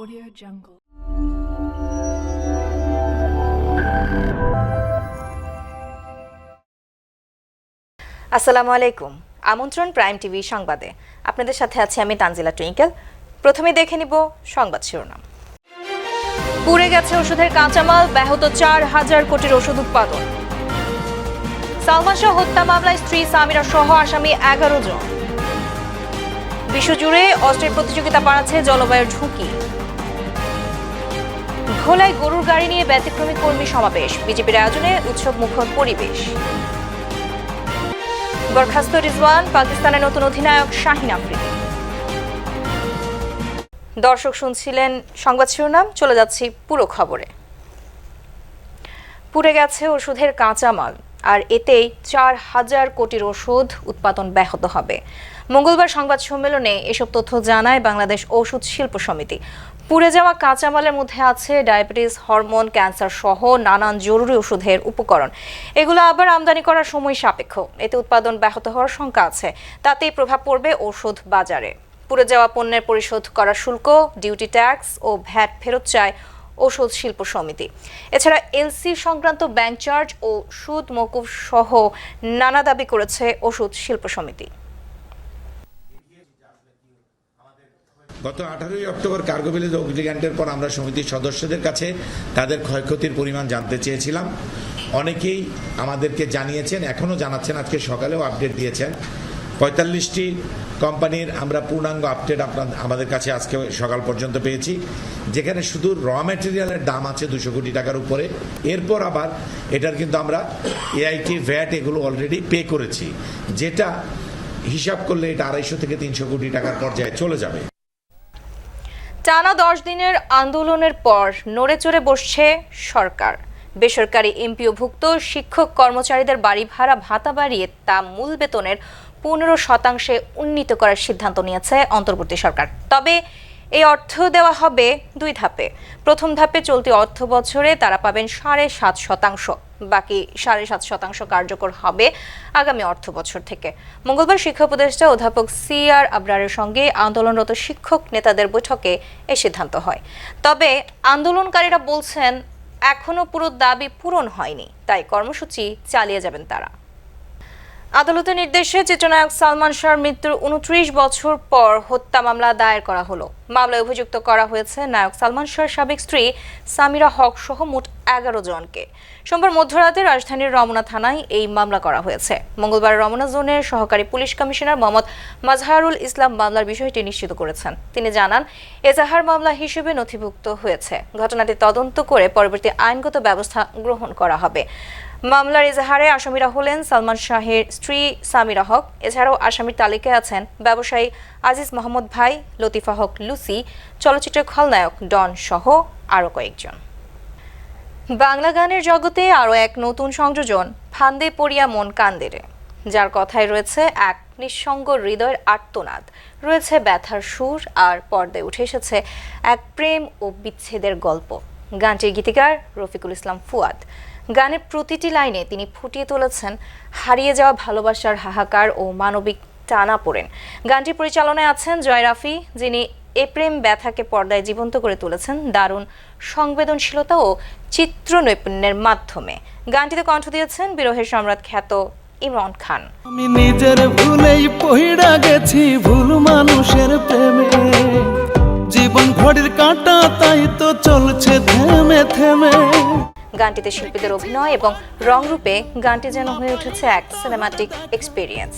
Audio Jungle. আসসালামু আলাইকুম। আমন্ত্রণ প্রাইম টিভি সংবাদে। আপনাদের সাথে আছি আমি তানজিলা টুইঙ্কেল। প্রথমে দেখে নিব সংবাদ শিরোনাম। পুড়ে গেছে ওষুধের কাঁচামাল, ব্যাহত চার হাজার কোটির ওষুধ উৎপাদন। সালমান শাহ হত্যা মামলায় স্ত্রী সামিরা সহ আসামি এগারো জন। বিশ্বজুড়ে অস্ত্রের প্রতিযোগিতা বাড়াচ্ছে জলবায়ুর ঝুঁকি। ভোলায় গরুর গাড়ি নিয়ে ব্যতিক্রমী কর্মী সমাবেশ। বিজেপির আয়োজনে উৎসব মুখর পরিবেশ। বরখাস্ত রিজওয়ান, পাকিস্তানের নতুন অধিনায়ক শাহিন আফ্রিদি। দর্শক শুনছিলেন সংবাদ শিরোনাম, চলে যাচ্ছি পুরো খবরে। পুড়ে গেছে ওষুধের কাঁচামাল, আর এতেই চার হাজার কোটির ওষুধ উৎপাদন ব্যাহত হবে। মঙ্গলবার সংবাদ সম্মেলনে এসব তথ্য জানায় বাংলাদেশ ঔষধ শিল্প সমিতি। পুড়ে যাওয়া কাঁচামালের মধ্যে আছে ডায়াবেটিস, হরমোন, ক্যান্সার সহ নানান জরুরি ওষুধের উপকরণ। এগুলো আবার আমদানি করার সময় সাপেক্ষ। এতে উৎপাদন ব্যাহত হওয়ার শঙ্কা আছে। তাতেই প্রভাব পড়বে ওষুধ বাজারে। পুড়ে যাওয়া পণ্যের পরিশোধ করা শুল্ক, ডিউটি ট্যাক্স ও ভ্যাট ফেরত চায় ওষুধ শিল্প সমিতি। এছাড়া এলসি সংক্রান্ত ব্যাংক চার্জ ও সুদ মকুব সহ নানা দাবি করেছে ওষুধ শিল্প সমিতি। গত আঠারোই অক্টোবর কার্গো ভিলেজ অগ্নিকাণ্ডের পর আমরা সমিতির সদস্যদের কাছে তাদের ক্ষয়ক্ষতির পরিমাণ জানতে চেয়েছিলাম। অনেকেই আমাদেরকে জানিয়েছেন, এখনও জানাচ্ছেন, আজকে সকালেও আপডেট দিয়েছেন। পঁয়তাল্লিশটি কোম্পানির আমরা পূর্ণাঙ্গ আপডেট আপনার, আমাদের কাছে আজকে সকাল পর্যন্ত পেয়েছি। যেখানে শুধু র ম্যাটেরিয়ালের দাম আছে দুশো কোটি টাকার উপরে। এরপর আবার এটার কিন্তু আমরা এআইটি ভ্যাট এগুলো অলরেডি পে করেছি। যেটা হিসাব করলে এটা আড়াইশো থেকে তিনশো কোটি টাকার পর্যায়ে চলে যাবে। টানা দশ দিনের আন্দোলনের পর নড়ে চড়ে বসছে সরকার। বেসরকারি এমপিওভুক্ত শিক্ষক কর্মচারীদের বাড়ি ভাড়া ভাতা বাড়িয়ে তা মূল বেতনের পনেরো শতাংশে উন্নীত করার সিদ্ধান্ত নিয়েছে অন্তর্বর্তী সরকার। তবে এই অর্থ দেওয়া হবে দুই ধাপে। প্রথম ধাপে চলতি অর্থ বছরে তারা পাবেন সাড়ে সাত শতাংশ। বাকি সাড়ে সাত শতাংশ কার্যকর হবে আগামী অর্থ বছর থেকে। মঙ্গলবার শিক্ষা উপদেষ্টা অধ্যাপক সি আর আবরারের সঙ্গে আন্দোলনরত শিক্ষক নেতাদের বৈঠকে এ সিদ্ধান্ত হয়। তবে আন্দোলনকারীরা বলছেন, এখনও পুরো দাবি পূরণ হয়নি, তাই কর্মসূচি চালিয়ে যাবেন তারা। আদালতের নির্দেশে চিত্রনায়ক সালমান শাহর মৃত্যুর উনত্রিশ বছর পর হত্যা মামলা দায়ের করা হলো। মামলায় অভিযুক্ত করা হয়েছে নায়ক সালমান শাহর সাবেক স্ত্রী সামিরা হক সহ মোট এগারো জনকে। সোমবার মধ্যরাতে রাজধানীর রমনা থানায় এই মামলা করা হয়েছে। মঙ্গলবার রমনা জোনের সহকারী পুলিশ কমিশনার মোহাম্মদ মাজহারুল ইসলাম মামলার বিষয়টি নিশ্চিত করেছেন। তিনি জানান, এজাহার মামলা হিসেবে নথিভুক্ত হয়েছে। ঘটনাটি তদন্ত করে পরবর্তী আইনগত ব্যবস্থা গ্রহণ করা হবে। মামলার এজাহারে আসামিরা হলেন সালমান শাহের স্ত্রী সামিরা হক। এছাড়াও আসামির তালিকায় আছেন ব্যবসায়ী আজিজ মোহাম্মদ ভাই, লতিফা হক লুসি, চলচ্চিত্রের খলনায়ক ডন সহ আরও কয়েকজন। বাংলা গানের জগতে আরও এক নতুন সংযোজন, ফান্দে পড়িয়া মন কান্দেরে যার কথায় রয়েছে এক নিঃসঙ্গ হৃদয়ের আর্তনাদ। রয়েছে ব্যথার সুর আর পর্দায় উঠে এসেছে এক প্রেম ও বিচ্ছেদের গল্প। গানটির গীতিকার রফিকুল ইসলাম ফুয়াদ। গানের প্রতিটি লাইনে তিনি ফুটিয়ে তুলেছেন হারিয়ে যাওয়া ভালোবাসার হাহাকার ও মানবিক টানা পড়েন। গানটি পরিচালনায় আছেন জয় রাফি, যিনি এ প্রেম ব্যথাকে পর্দায় জীবন্ত করে তুলেছেন দারুণ সংবেদনশীলতা ও চিত্র নৈপুণ্যের মাধ্যমে। গানটিতে কণ্ঠ দিয়েছেন বিরহের সম্রাট খ্যাত ইমরান খান। আমি নিজের ভুলেই পহিড়া গেছি, ভুল মানুষের প্রেমে। জীবন ঘড়ির কাঁটা, তাই তো চলছে থেমে থেমে। গানটিতে শিল্পীদের অভিনয় এবং রং রূপে গানটি যেন হয়ে উঠেছে এক সিনেমাটিক এক্সপিরিয়েন্স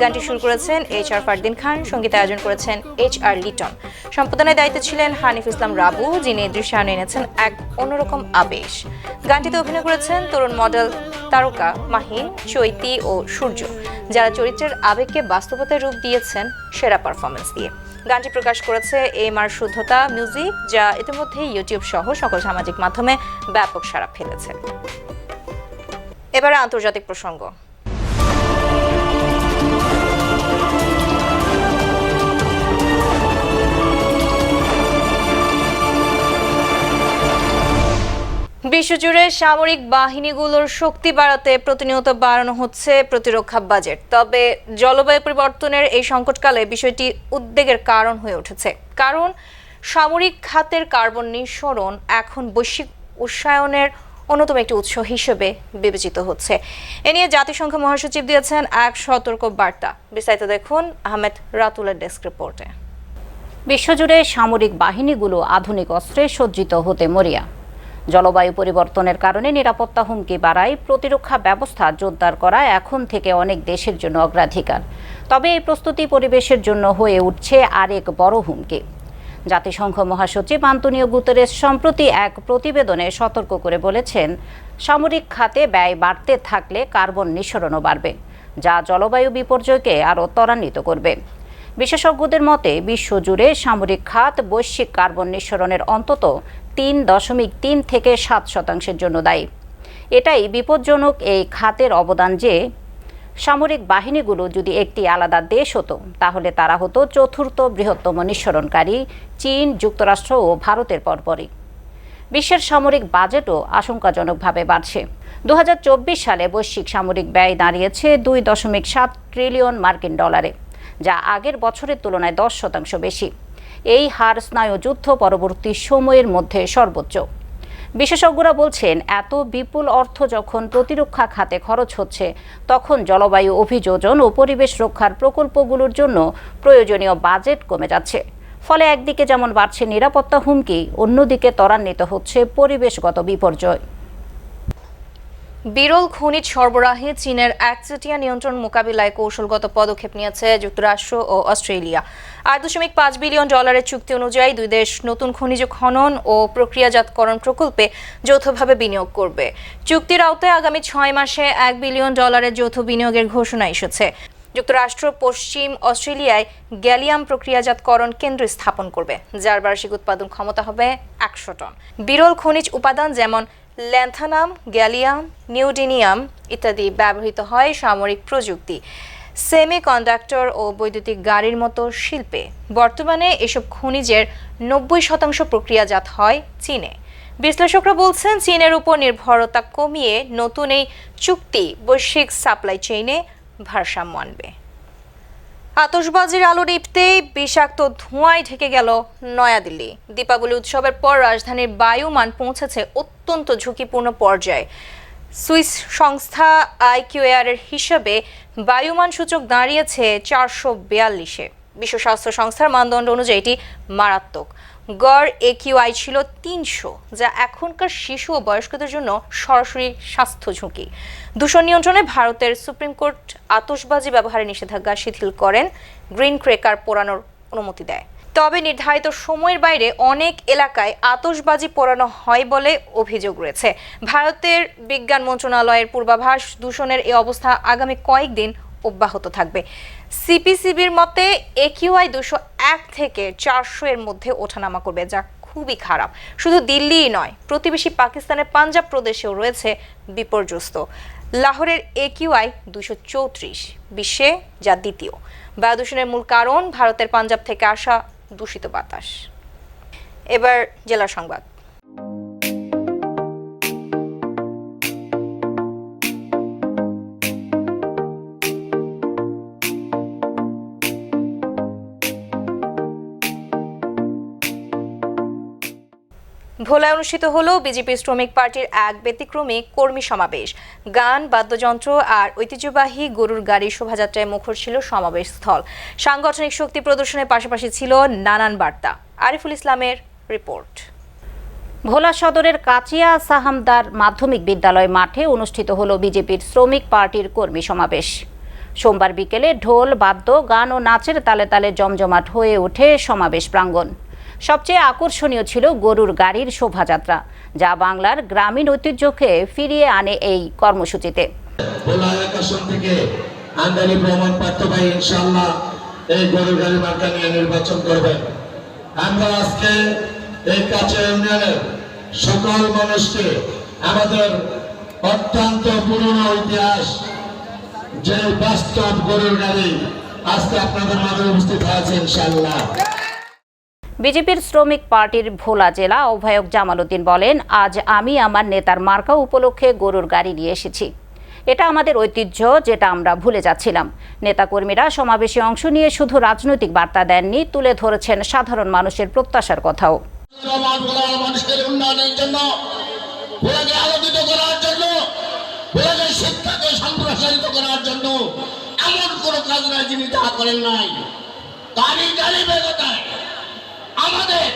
গানটি শুরু করেছেন এইচ আর ফারদিন খান, সংগীত আয়োজন করেছেন এইচ আর লিটন। সম্পাদনায় দায়িত্বে ছিলেন হানিফ ইসলাম রাবু, যিনি দৃশ্যায়নে এনেছেন এক অন্যরকম আবেশ। গানটিতে অভিনয় করেছেন তরুণ মডেল তারকা মাহিন, চৈতি ও সূর্য, যারা চরিত্রের আবেগকে বাস্তবতায় রূপ দিয়েছেন সেরা পারফরমেন্স দিয়ে। গানটি প্রকাশ করেছে এম আর শুদ্ধতা মিউজিক যা ইতিমধ্যে ইউটিউব সহ সকল সামাজিক মাধ্যমে ব্যাপক সাড়া ফেলেছে এবারে আন্তর্জাতিক প্রসঙ্গ। বিশ্বজুড়ে সামরিক বাহিনীগুলোর শক্তি বাড়াতে প্রতিনিয়ত বাড়ানো হচ্ছে প্রতিরক্ষা বাজেট। তবে জলবায়ু পরিবর্তনের এই সংকটকালে বিষয়টি উদ্বেগের কারণ হয়ে উঠেছে। কারণ সামরিক খাতের কার্বন নিঃসরণ এখন বৈশ্বিক উষ্ণায়নের অন্যতম একটি উৎস হিসেবে বিবেচিত হচ্ছে। এ নিয়ে জাতিসংঘ মহাসচিব দিয়েছেন এক সতর্ক বার্তা। বিস্তারিত দেখুন আহমেদ রাতুলের ডেস্ক রিপোর্টে। বিশ্বজুড়ে সামরিক বাহিনীগুলো আধুনিক অস্ত্রে সজ্জিত হতে মরিয়া। জলবায়ু পরিবর্তনের কারণে নিরাপত্তা হুমকি বাড়ায় প্রতিরক্ষা ব্যবস্থা জোরদার করা এখন থেকে অনেক দেশের জন্য অগ্রাধিকার। তবে এই প্রস্তুতি পরিবেশের জন্য হয়ে উঠছে আরেক বড় হুমকি। জাতিসংঘ মহাসচিব আন্তনীয় গুতেরেস সম্প্রতি এক প্রতিবেদনে সতর্ক করে বলেছেন, সামরিক খাতে ব্যয় বাড়তে থাকলে কার্বন নিঃসরণও বাড়বে, যা জলবায়ু বিপর্যয়কে আরও ত্বরান্বিত করবে। বিশেষজ্ঞদের মতে, বিশ্বজুড়ে সামরিক খাত বৈশ্বিক কার্বন নিঃসরণের অন্তত তিন দশমিক তিন থেকে সাত শতাংশের জন্য দায়ী। এটাই বিপজ্জনক এই খাতের অবদান যে সামরিক বাহিনীগুলো যদি একটি আলাদা দেশ হতো, তাহলে তারা হতো চতুর্থ বৃহত্তম নিঃসরণকারী চীন, যুক্তরাষ্ট্র ও ভারতের পরপরই। বিশ্বের সামরিক বাজেটও আশঙ্কাজনকভাবে বাড়ছে। দু হাজার চব্বিশ সালে বৈশ্বিক সামরিক ব্যয় দাঁড়িয়েছে দুই দশমিক সাত ট্রিলিয়ন মার্কিন ডলারে, যা আগের বছরের তুলনায় দশ শতাংশ বেশি। এই হার স্নায়ুযুদ্ধ পরবর্তী সময়ের মধ্যে সর্বোচ্চ। বিশেষজ্ঞরা বলছেন, এত বিপুল অর্থ যখন প্রতিরক্ষা খাতে খরচ হচ্ছে, তখন জলবায়ু অভিযোজন ও পরিবেশ রক্ষার প্রকল্পগুলোর জন্য প্রয়োজনীয় বাজেট কমে যাচ্ছে। ফলে একদিকে যেমন বাড়ছে নিরাপত্তা হুমকি, অন্যদিকে ত্বরান্বিত হচ্ছে পরিবেশগত বিপর্যয়। বিরল খনিজ সরবরাহে চীনের একচেটিয়া নিয়ন্ত্রণ মোকাবিলায় কৌশলগত পদক্ষেপ নিয়েছে যুক্তরাষ্ট্র ও অস্ট্রেলিয়া। আট দশমিক পাঁচ বিলিয়ন ডলারের চুক্তি অনুযায়ী দুই দেশ নতুন খনিজ খনন ও প্রক্রিয়াজাতকরণ প্রকল্পে যৌথভাবে বিনিয়োগ করবে। চুক্তির আওতায় আগামী ছয় মাসে এক বিলিয়ন ডলারের যৌথ বিনিয়োগের ঘোষণা এসেছে। যুক্তরাষ্ট্র, পশ্চিম অস্ট্রেলিয়ায় গ্যালিয়াম প্রক্রিয়াজাতকরণ কেন্দ্র স্থাপন করবে, যার বার্ষিক উৎপাদন ক্ষমতা হবে একশো টন। বিরল খনিজ উপাদান যেমন ল্যান্থানাম, গ্যালিয়াম, নিউডিনিয়াম ইত্যাদি ব্যবহৃত হয় সামরিক প্রযুক্তি। সেমি কন্ডাক্টর ও বৈদ্যুতিক গাড়ির মতো শিল্পে। বর্তমানে এসব খনিজের নব্বই শতাংশ প্রক্রিয়াজাত হয় চীনে। বিশ্লেষকরা বলছেন, চীনের উপর নির্ভরতা কমিয়ে নতুন এই চুক্তি বৈশ্বিক সাপ্লাই চেইনে ভারসাম্য আনবে। আতশবাজির আলো নিপতেই বিষাক্ত ধোঁয়ায় ঢেকে গেল নয়াদিল্লি। দীপাবলি উৎসবের পর রাজধানীর বায়ুমান পৌঁছেছে অত্যন্ত ঝুঁকিপূর্ণ পর্যায়ে। সুইস সংস্থা আইকিউএয়ারের হিসাবে বায়ুমান সূচক দাঁড়িয়েছে চারশো বিয়াল্লিশে। বিশ্ব স্বাস্থ্য সংস্থার মানদণ্ড অনুযায়ী এটি মারাত্মক। গড় একিউআই ছিল তিনশো, যা এখনকার শিশু ও বয়স্কদের জন্য সরাসরি স্বাস্থ্য ঝুঁকি। দূষণ নিয়ন্ত্রণে ভারতের সুপ্রিম কোর্ট আতশবাজি ব্যবহারে নিষেধাজ্ঞা শিথিল করেন। গ্রিন ক্রেকার পোড়ানোর অনুমতি দেয়। তবে নির্ধারিত সময়ের বাইরে অনেক এলাকায় আতশবাজি পোড়ানো হয় বলে অভিযোগ রয়েছে। ভারতের বিজ্ঞান মন্ত্রণালয়ের পূর্বাভাস, দূষণের এই অবস্থা আগামী কয়েকদিন অব্যাহত থাকবে। সিপিসিবির মতে, একিউআই দুশো এক থেকে চারশো এর মধ্যে ওঠানামা করবে, যা খুবই খারাপ। শুধু দিল্লিই নয়, প্রতিবেশী পাকিস্তানের পাঞ্জাব প্রদেশেও রয়েছে বিপর্যস্ত। লাহোরের একিউআই দুশো চৌত্রিশ, বিশ্বে যা দ্বিতীয়। বায়ু দূষণের মূল কারণ, ভারতের পাঞ্জাব থেকে আসা দূষিত বাতাস। এবার জেলা সংবাদ। ভোলায় অনুষ্ঠিত হলো বিজেপি শ্রমিক পার্টির এক ব্যতিক্রমী কর্মী সমাবেশ। গান, বাদ্যযন্ত্র আর ঐতিহ্যবাহী গরুর গাড়ি শোভাযাত্রায় মুখর ছিল সমাবেশ স্থল সাংগঠনিক শক্তি প্রদর্শনের পাশাপাশি ছিল নানান বার্তা। আরিফুল ইসলামের রিপোর্ট। ভোলা সদরের কাচিয়া সাহামদার মাধ্যমিক বিদ্যালয় মাঠে অনুষ্ঠিত হলো বিজেপির শ্রমিক পার্টির কর্মী সমাবেশ। সোমবার বিকেলে ঢোল, বাদ্য, গান ও নাচের তালে তালে জমজমাট হয়ে ওঠে সমাবেশ প্রাঙ্গণ। সবচেয়ে আকর্ষণীয় ছিল গরুর গাড়ির শোভাযাত্রা, যা বাংলার গ্রামীণ ঐতিহ্যকে ফিরিয়ে আনে এই কর্মসূচিতে। সকল মানুষকে আমাদের অত্যন্ত পুরনো ইতিহাস, যে বাস্তব গরুর গাড়ি আজকে আপনাদের মাঝে উপস্থিত আছে ইনশাল্লাহ বিজেপির শ্রমিক পার্টির ভোলা জেলা আহ্বায়ক জামাল উদ্দিন বলেন, আজ আমি আমার নেতার মার্কা উপলক্ষে গরুর গাড়ি নিয়ে এসেছি। এটা আমাদের ঐতিহ্য, যেটা আমরা ভুলে যাচ্ছিলাম। নেতাকর্মীরা সমাবেশে অংশ নিয়ে শুধু রাজনৈতিক বার্তা দেননি, তুলে ধরেছেন সাধারণ মানুষের প্রত্যাশার কথাও। তারই গাড়ি বেগতায় আমাদের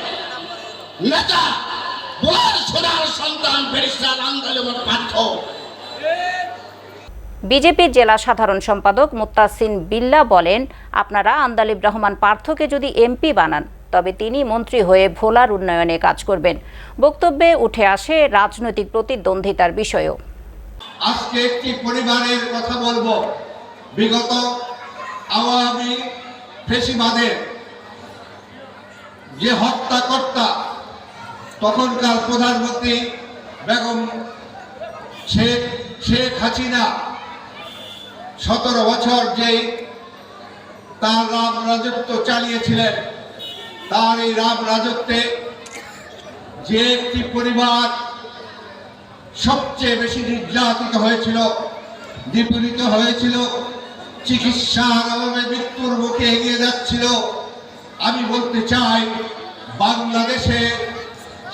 নেতা ভোলার সোনার সন্তান ফেরিস্তার আন্দোলন পাঠ্য বিজেপির জেলা সাধারণ সম্পাদক মুত্তাসিন বিল্লা বলেন আপনারা আন্দালিব রহমান পার্থকে যদি এমপি বানান তবে তিনি মন্ত্রী হয়ে ভোলার উন্নয়নে কাজ করবেন। বক্তব্যে উঠে আসে রাজনৈতিক প্রতিদ্বন্দ্বিতার বিষয়ও। আজকে একটি পরিবারের কথা বলব। বিগত আওয়ামী ফেসিবাদের যে হত্যাকর্তা তখনকার প্রধানমন্ত্রী বেগম শেখ শেখ হাসিনা, সতেরো বছর যে তার রাম রাজত্ব চালিয়েছিলেন, তার এই রাম রাজত্বে যে একটি পরিবার সবচেয়ে বেশি নির্যাতিত হয়েছিল, নিপীড়িত হয়েছিল, চিকিৎসার অভাবে মৃত্যুর মুখে এগিয়ে যাচ্ছিল আমি বলতে চাই, বাংলাদেশে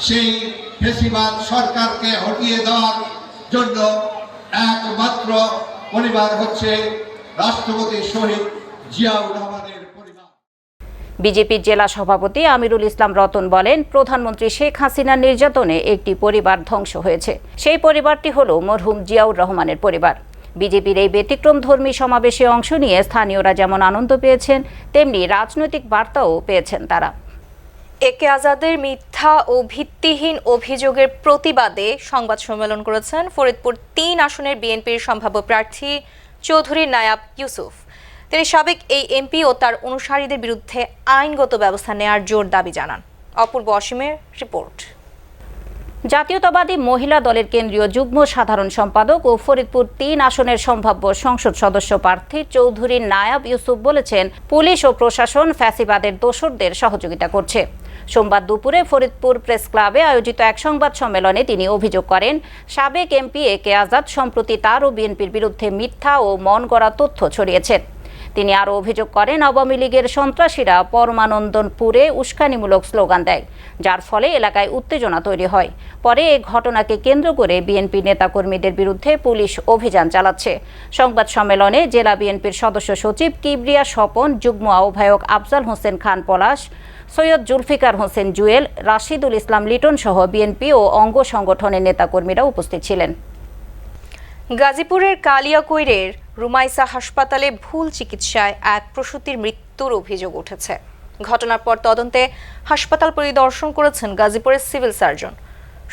সেই ফেসিবাদ সরকারকে হটিয়ে দেওয়ার জন্য একমাত্র পরিবার হচ্ছে রাষ্ট্রপতি শহীদ জিয়াউর রহমানের বিজেপির জেলা সভাপতি আমিরুল ইসলাম রতন বলেন, প্রধানমন্ত্রী শেখ হাসিনার নির্যাতনে একটি পরিবার ধ্বংস হয়েছে। সেই পরিবারটি হল মরহুম জিয়াউর রহমানের পরিবার। বিজেপির এই ব্যতিক্রম ধর্মী সমাবেশে অংশ নিয়ে স্থানীয়রা যেমন আনন্দ পেয়েছেন, তেমনি রাজনৈতিক বার্তাও পেয়েছেন তারা। একে আজাদের মিথ্যা ও ভিত্তিহীন অভিযোগের প্রতিবাদে সংবাদ সম্মেলন করেছেন ফরিদপুর তিন আসনের বিএনপির সম্ভাব্য প্রার্থী চৌধুরী নায়াব ইউসুফ। তিনি সাবেক এই এমপি ও তার অনুসারীদের বিরুদ্ধে আইনগত ব্যবস্থা নেয়ার জোর দাবি জানান। অপূর্ব অসীমের রিপোর্ট। জাতীয়তাবাদী মহিলা দলের কেন্দ্রীয় যুগ্ম সাধারণ সম্পাদক ও ফরিদপুর তিন আসনের সম্ভাব্য সংসদ সদস্য প্রার্থী চৌধুরী নায়াব ইউসুফ বলেছেন, পুলিশ ও প্রশাসন ফ্যাসিবাদের দোসরদের সহযোগিতা করছে। সোমবার দুপুরে ফরিদপুর প্রেস ক্লাবে আয়োজিত এক সংবাদ সম্মেলনে তিনি অভিযোগ করেন, সাবেক এমপি এ কে আজাদ সম্প্রতি তার ও বিএনপির বিরুদ্ধে মিথ্যা ও মন গড়া তথ্য ছড়িয়েছেন। তিনি আরও অভিযোগ করেন, আওয়ামী লীগের সন্ত্রাসীরা পরমানন্দনপুরে উস্কানিমূলক স্লোগান দেয়, যার ফলে এলাকায় উত্তেজনা তৈরি হয়। পরে এই ঘটনাকে কেন্দ্র করে বিএনপি নেতাকর্মীদের বিরুদ্ধে পুলিশ অভিযান চালাচ্ছে। সংবাদ সম্মেলনে জেলা বিএনপির সদস্য সচিব কিবরিয়া স্বপন, যুগ্ম আহ্বায়ক আফজাল হোসেন খান পলাশ, সৈয়দ জুলফিকার হোসেন জুয়েল, রাশিদুল ইসলাম লিটন সহ বিএনপি ও অঙ্গ সংগঠনের নেতাকর্মীরা উপস্থিত ছিলেন। গাজীপুরের কালিয়াকৈরের রুমাইসা হাসপাতালে ভুল চিকিৎসায় এক প্রসূতির মৃত্যুর অভিযোগ উঠেছে। ঘটনার পর তদন্তে হাসপাতাল পরিদর্শন করেছেন গাজীপুরের সিভিল সার্জন।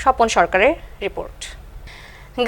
স্বপন সরকারের রিপোর্ট।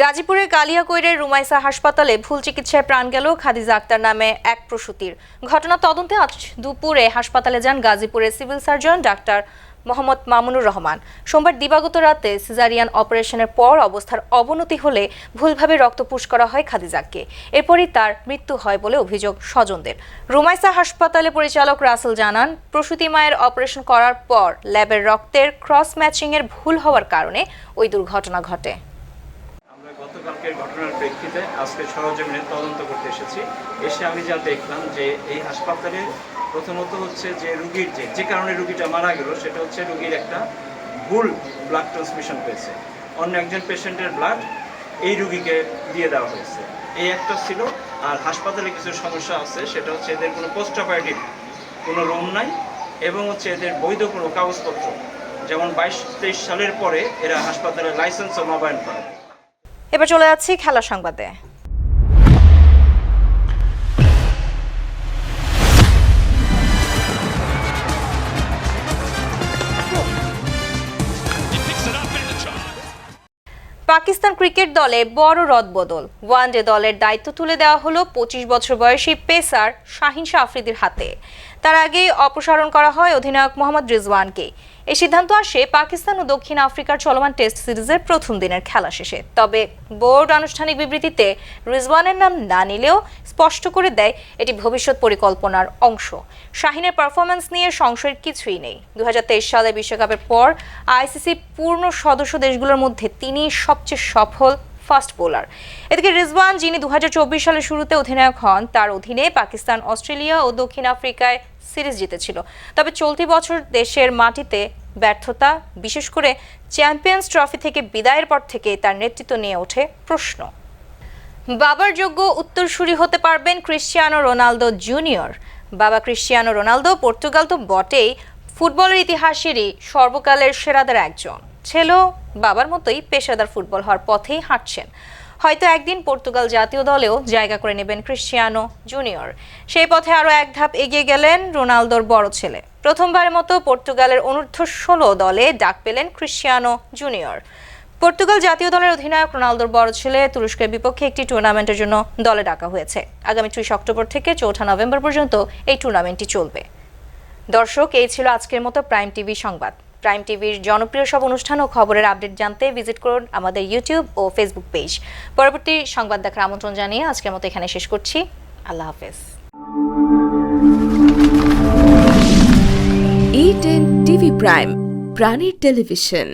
গাজীপুরের কালিয়াকৈরের রুমাইসা হাসপাতালে ভুল চিকিৎসায় প্রাণ গেল খাদিজা আক্তার নামে এক প্রসূতির। ঘটনা তদন্তে আজ দুপুরে হাসপাতালে যান গাজীপুরের civil surgeon doctor Mohammad Mamunur Rahman. সোমবার দিবাগত রাতে সিজারিয়ান অপারেশনের পর অবস্থার অবনতি হলে ভুলভাবে রক্ত পুশ করা হয় খাদিজাকে। এরপরই তার মৃত্যু হয় বলে অভিযোগ স্বজনদের। রুমাইসা হাসপাতালে পরিচালক রাসেল জানান, প্রসূতি মায়ের অপারেশন করার পর ল্যাবের রক্তের ক্রস ম্যাচিং এর ভুল হওয়ার কারণে ওই দুর্ঘটনা ঘটে। গতকালকের ঘটনার প্রেক্ষিতে আজকে সরজমিনে তদন্ত করতে এসেছি। এসে আমি যা দেখলাম যে এই হাসপাতালে প্রথমত হচ্ছে যে রুগীর যে যে কারণে রুগীটা মারা গেল, সেটা হচ্ছে রুগীর একটা ভুল ব্লাড ট্রান্সমিশন হয়েছে। অন্য একজন পেশেন্টের ব্লাড এই রুগীকে দিয়ে দেওয়া হয়েছে। এই একটা ছিল, আর হাসপাতালে কিছু সমস্যা আছে, সেটা হচ্ছে এদের কোনো পোস্ট অপারেটিভ কোনো রুম নাই, এবং হচ্ছে এদের বৈধ কোনো কাগজপত্র। যেমন বাইশ তেইশ সালের পরে এরা হাসপাতালে লাইসেন্সও নবায়ন করে। এবার চলে যাচ্ছি খেলা সংবাদে। পাকিস্তান ক্রিকেট দলে বড় রদবদল। ওয়ানডে দলের দায়িত্ব তুলে দেওয়া হলো পঁচিশ বছর বয়সী পেসার শাহিন শাহ আফ্রিদির হাতে। তার আগে অপসারণ করা হয় অধিনায়ক মোহাম্মদ রিজওয়ানকে। এই সিদ্ধান্ত আসে পাকিস্তান ও দক্ষিণ আফ্রিকার চলমান টেস্ট সিরিজের প্রথম দিনের খেলা শেষে। তবে বোর্ড আনুষ্ঠানিক বিবৃতিতে রিজওয়ানের নাম না নিলেও স্পষ্ট করে দেয় এটি ভবিষ্যৎ পরিকল্পনার অংশ। শাহিনের পারফরম্যান্স নিয়ে সংশয়ের কিছুই নেই। দু হাজার তেইশ সালে বিশ্বকাপের পর আইসিসি পূর্ণ সদস্য দেশগুলোর মধ্যে তিনি সবচেয়ে সফল ফাস্ট বোলার। এদিকে রিজওয়ান, যিনি দুহাজার চব্বিশ সালে শুরুতে অধিনায়ক হন, তার অধীনে পাকিস্তান, অস্ট্রেলিয়া ও দক্ষিণ আফ্রিকায় সিরিজ জিতেছিল। তবে চলতি বছর দেশের মাটিতে ব্যর্থতা, বিশেষ করে চ্যাম্পিয়ন্স ট্রফি থেকে বিদায়ের পর থেকে তার নেতৃত্ব নিয়ে ওঠে প্রশ্ন। বাবার যোগ্য উত্তরসূরি হতে পারবেন ক্রিশ্চিয়ানো রোনালদো জুনিয়র। বাবা ক্রিশ্চিয়ানো রোনালদো, পর্তুগাল তো বটেই, ফুটবলের ইতিহাসেরই সর্বকালের সেরাদের একজন। ছেলেও বাবার মতোই পেশাদার ফুটবল হওয়ার পথেই হাঁটছেন। হয়তো একদিন পর্তুগাল জাতীয় দলেও জায়গা করে নেবেন ক্রিশ্চিয়ানো জুনিয়র। সেই পথে আরও এক ধাপ এগিয়ে গেলেন রোনালদোর বড় ছেলে। প্রথমবারের মতো পর্তুগালের অনূর্ধ্ব ষোলো দলে ডাক পেলেন ক্রিশ্চিয়ানো জুনিয়র। পর্তুগাল জাতীয় দলের অধিনায়ক রোনালদোর বড় ছেলে তুরস্কের বিপক্ষে একটি টুর্নামেন্টের জন্য দলে ডাকা হয়েছে। আগামী ত্রিশ অক্টোবর থেকে চৌঠা নভেম্বর পর্যন্ত এই টুর্নামেন্টটি চলবে। দর্শক, এই ছিল আজকের মতো প্রাইম টিভি সংবাদ। প্রাইম টিভির জনপ্রিয় সব অনুষ্ঠান ও খবরের আপডেট জানতে ভিজিট করুন আমাদের ইউটিউব ও ফেসবুক পেজ। পরবর্তী সংবাদ দেখার আমন্ত্রণ জানিয়ে আজকের মতো এখানে শেষ করছি। আল্লাহ হাফেজ। টিভি প্রাইম প্রাণীর টেলিভিশন